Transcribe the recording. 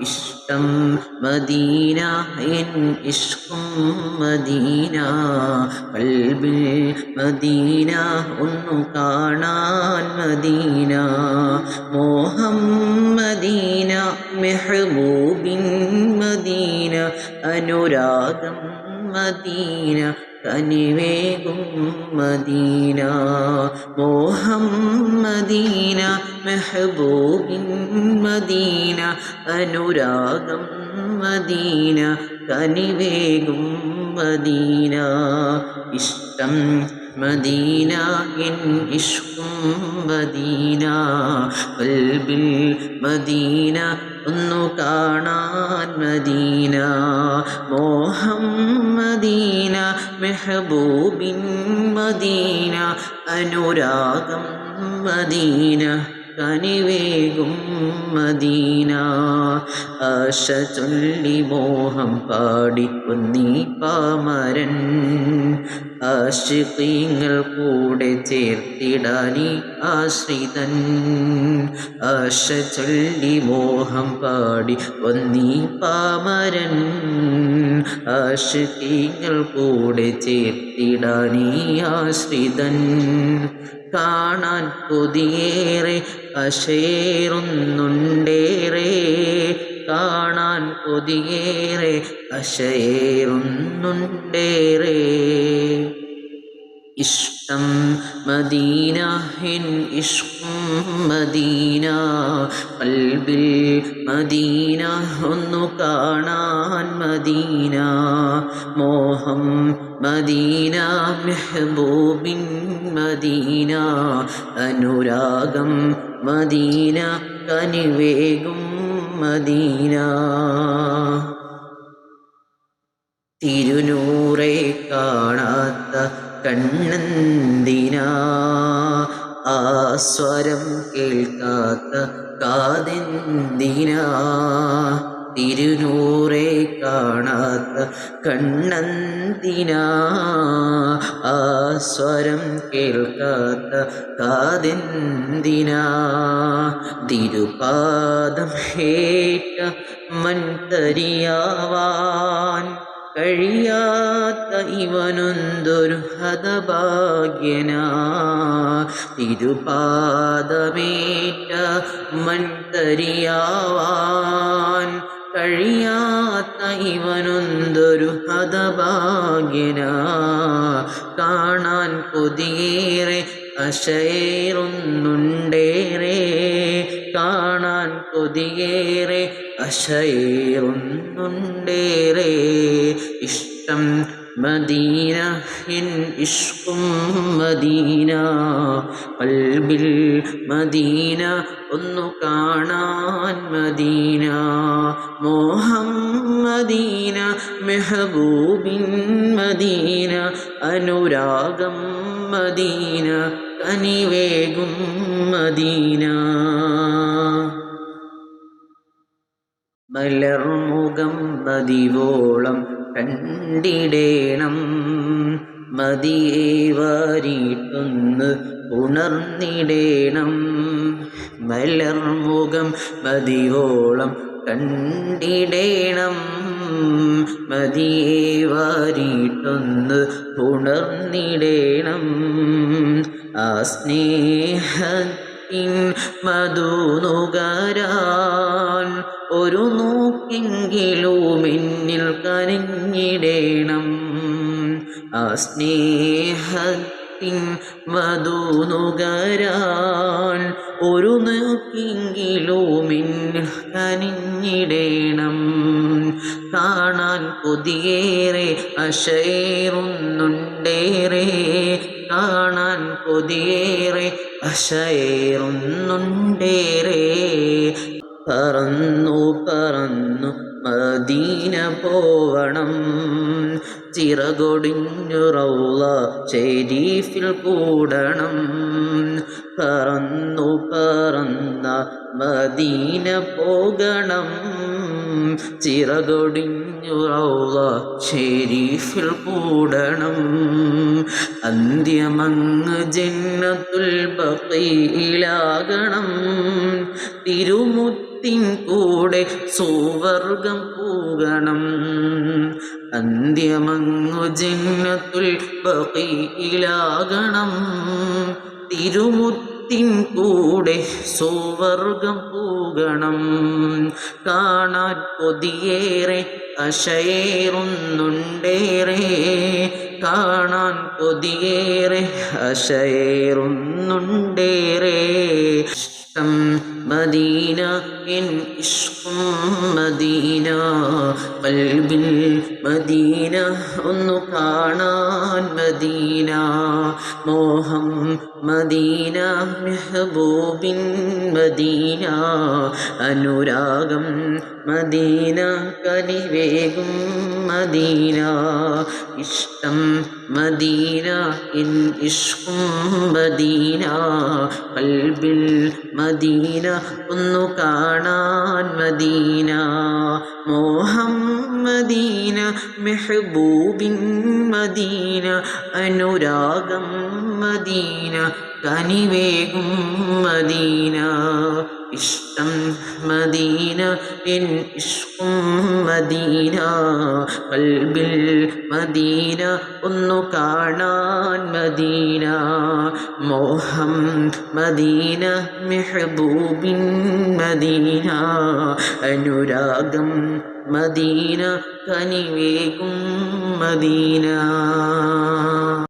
ഇഷ്ടം മദീന എൻ ഇഷ്ടം മദീന. കൽബിൽ മദീന ഒന്നു കാണാൻ മദീന. മോഹം മദീന മെഹബൂബിൻ മദീന. അനുരാഗം മദീന. കനിവേകും മദീന മോഹം മദീന മെഹബൂബിൻ മദീന അനുരാഗം മദീന കനിവേകും മദീന ഇഷ്ടം മദീന എൻ ഇഷ്കും മദീന കൽബിൽ മദീന ഒന്നു കാണാൻ മദീന മോഹം മദീന മെഹബൂബിൻ മദീന അനുരാഗം മദീന. കനിവേകും മദീന. ആശ ചൊല്ലി മോഹം പാടി കുന്നീ പാമരൻ ആശികീങ്ങൾ കൂടെ ചേർത്തിടാനി ആശ്രിതൻ. ആശ ചൊല്ലി മോഹം പാടി ഒന്നീ പാമരൻ ആശികീങ്ങൾ കൂടെ ചേർത്തിടാനി ആശ്രിതൻ. കാണാൻ കൊതിയേറെ അശേറുന്നുണ്ടേറെ കാണാൻ കൊതിയേറെ അശയേറുന്നുണ്ടേറെ ഇഷ്ടം മദീന ഹിൻ ഇഷ്കും മദീന പൽബിൽ മദീന ഒന്നു കാണാൻ മദീന മോഹം മദീന മെഹബൂബിൻ മദീന അനുരാഗം മദീന കനിവേകും മദീന. തിരുനൂറെ കാണാത്ത കണ്ണെന്തിനാ. ആ സ്വരം കേൾക്കാത്ത കാതെന്തിനാ? തിരുനൂറെ കാണാത്ത കണ്ണന്തിനാ. ആ സ്വരം കേൾക്കാത്ത കാതെന്തിനാ? തിരുപാദം ഹേറ്റ മൺതരിയാവാൻ കഴിയാത്ത ഇവനൊന്തൊരു ഹതഭാഗ്യന. തിരുപാദമേറ്റ മൺതരിയാവാൻ കഴിയാത്ത ഇവനൊന്തൊരു ഹതഭാഗ്യന. കാണാൻ കൊതിയേറെ അശയേറുന്നുണ്ടേറെ കാണാൻ കൊതിയേറെ അശയേറുന്നുണ്ടേറെ ഇഷ്ടം മദീന എൻ ഇഷ്കും മദീന. പൽബിൽ മദീന ഒന്നു കാണാൻ മദീന. മോഹം മദീന മെഹബൂബിൻ മദീന. അനുരാഗം മദീന കനിവേകും മദീന. മലർമുഖം മതിവോളം കണ്ടിടേണം. മതിയെ വാരിയിട്ടൊന്ന് ഉണർന്നിടേണം. മലർമുഖം മതിവോളം കണ്ടിടേണം. മതിയെ വാരിയിട്ടൊന്ന് ഉണർന്നിടേണം. ആ സ്നേഹത്തിൻ മധുനുകരാൻ ഒരു നോക്കെങ്കിലും എന്നിൽ കരഞ്ഞിടേണം. ആ സ്നേഹത്തിൻ മധുനുകരാൻ ഒരു നോക്കെങ്കിലും എന്നിൽ കനിഞ്ഞിടേണം കാണാൻ കൊതിയേറെ അശയേറുന്നുണ്ടേറെ. കാണാൻ കൊതിയേറെ അശയേറുന്നുണ്ടേറെ. പറന്നു പറന്നു മദീന പോവണം. ചിറകൊടിഞ്ഞു റൗള ഷെരീഫിൽ കൂടണം. പറന്നു പറന്ന മദീന പോകണം. ചിറകൊടിഞ്ഞു റൗള ഷെരീഫിൽ കൂടണം. അന്ത്യമങ്ങ് ജന്നത്തുൽ തിരുമുറ്റ തിരുമുത്തിൻ കൂടെ സുവർഗം പൂകണം. അന്ത്യമങ്ങു ജന്നത്തുൽ ബഖീലാകണം. തിരുമുത്തിൻ കൂടെ സുവർഗം പൂകണം. കാണാൻ കൊതിയേറെ അശയേറുന്നുണ്ടേറെ. കാണാൻ കൊതിയേറെ അശയേറുന്നുണ്ടേറെ. മദീന മദീന കൽബിൽ മദീന ഒന്നു കാണാൻ മദീന. മോഹം മദീന മെഹബൂബിൻ മദീന. അനുരാഗം മദീന കനിവേഗം മദീന. ഇഷ്ടം മദീന ഇൻ ഇഷ്കും മദീന. കൽബിൽ മദീന ഒന്നു കാണാൻ മദീന മോഹം മദീന മെഹബൂബിൻ മദീന അനുരാഗം മദീന കനിവേകും മദീന. ഇഷ്ടം മദീന എൻ ഇഷ്കും മദീന കൽബിൽ മദീന ഒന്നു കാണാൻ മദീന മോഹം മദീന മെഹബൂബിൻ മദീന അനുരാഗം മദീന കനിവേകും മദീന.